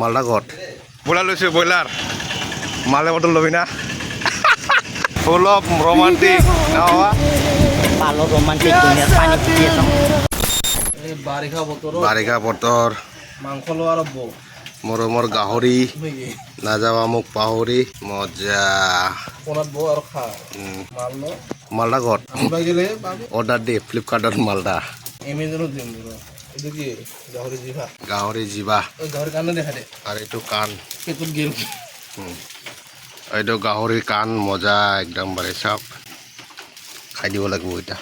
মালদা ঘট। ব্ৰইলাৰ লৈছোঁ ব্ৰইলাৰ। মালে বটল ল'বি না। ফুল অফ ৰোমান্টিক না পালো রোমান্টিক দুনিয়ার পানি এই বাৰিষা বতৰত বাৰিষা বতৰ। মাংস লোৱা আৰম্ভ। মৰমৰ গাহৰি। নাযাবা মোক পাহৰি মজা। মালদা ঘট। অৰ্ডাৰ দে ফ্লিপকাৰ্টত মালদা। এমেজনত দিম বোলো এইটো কি? গাহৰি জিভা। গাহৰি জিবা এই গাহৰি দেখা দে। আৰু এইটো কাণ। পেটত গেল এইটো গাহৰি কাণ মজা একদম বাৰে চাওক খাই দিব লাগিব এতিয়া।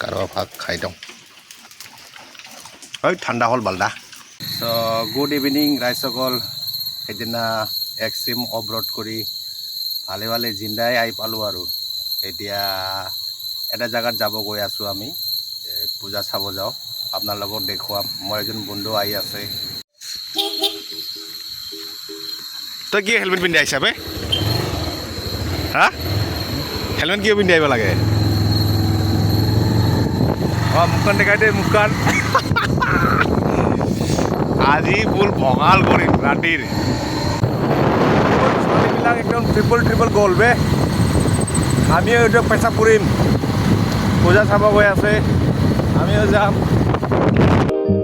কাৰোবাৰ ভাগ খাই দিওঁ। ঐ ঠাণ্ডা হ'ল বালদা। চ' গুড ইভিনিং ৰাইজসকল সেইদিনা এক্সিম অৱৰোধ কৰি ভালে ভালে জিন্দাই আহি পালোঁ আৰু। এতিয়া এটা জেগাত যাব গৈ আছোঁ আমি। পূজা চাব যাওঁ। আপোনালোকক দেখুৱাম। মোৰ এজন বন্ধু আহি আছে। তই কি হেলমেট পিন্ধি আহিছা বে? হা? হেলমেট কিয় পিন্ধি আহিব লাগে? অঁ মুখখন দেখাই দে মুখখন। আজি ফুল ভঙাল কৰিম ৰাতিৰ। ছোৱালীবিলাক একদম ট্ৰিপল ট্ৰিপল গ'ল বে। আমিও এতিয়া পেচাব কৰিম। পূজা চাব গৈ আছে। আমিও যাম।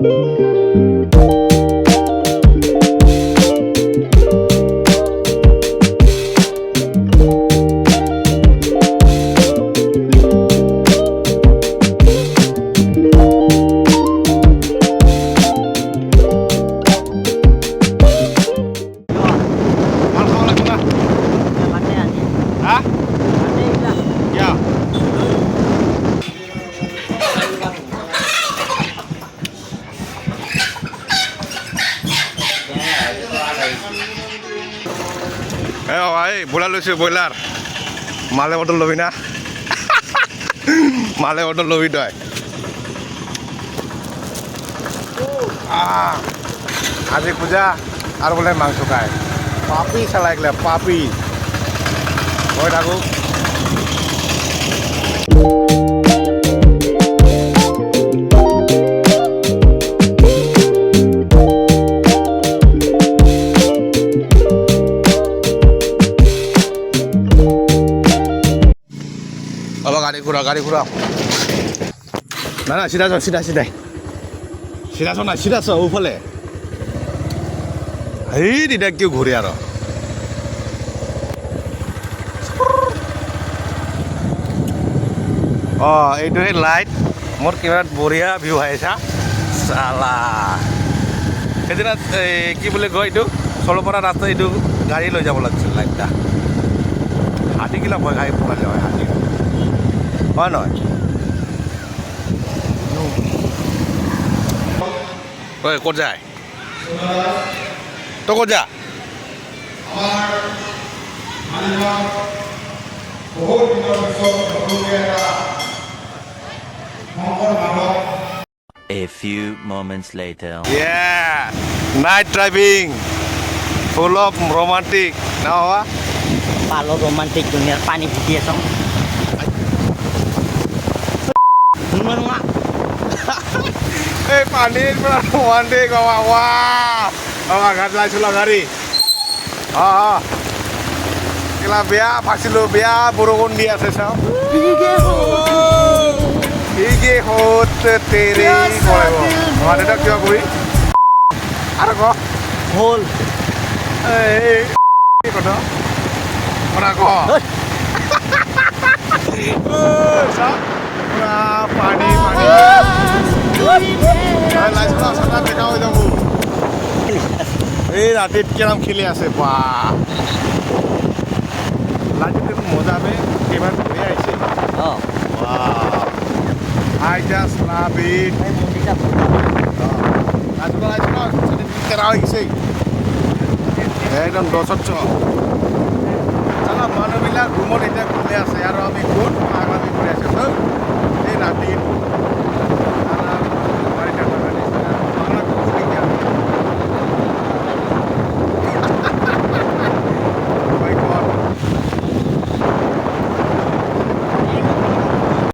ভালো এই ভাই ব্ৰইলাৰ লৈছোঁ, ব্ৰইলাৰ। মালে বটল ল'বি না? মালে বটল ল'বি তই। আজি পূজা আৰু বোলে মাংস খায়। পাপি চালাই গ'লে পাপি। গৈ থাকোঁ। অলপ গাড়ী ঘূৰা গাড়ী ঘূৰা না না চ চিধা চিধাই চিধা চ না চিধা চ ওফালে। এই তেতিয়া কিয় ঘূৰে আৰু? অঁ এইটোহে লাইট মোৰ কেমেৰাত বঢ়িয়া ভিউ আহিছা চালা। সেইদিনা এই কি বুলি কয় এইটো? চলপৰা ৰাস্তা এইটো গাড়ী লৈ যাব লাগিছিল লাইটটা হাতীগিলা ভয় খাই পলালে হয় হাতী হয় নহয় ঐ ক'ত যায় তই ক'ত যা A few moments later. Yeah, night driving, full of romantic. না বাবা পালো রোমান্টিক দুনিয়ার পানি ফুটিয়ে এই পানীৰ পৰা ৱা বাবা ঘাট লাইছোঁ গাড়ী অঁ কেলা বেয়া ফাচিলোঁ বেয়া বৰষুণ দি আছে চাওক হীগে হোত তেৰে কৰিব অঁ দেউতা কিবা কৰি আৰু ক হ'ল এই কি কথা কথা ক ঐ, পানী পানী। এই হৈ যাব। ৰাতিত কেৰম খেলি আছে বা। লাইটটো মজা বে কেইবাৰ ঘূৰি আহিছে। আই জাষ্ট লাভ ইট। কেৰা হৈ গৈছে। একদম দছত চ। মানুহবিলাক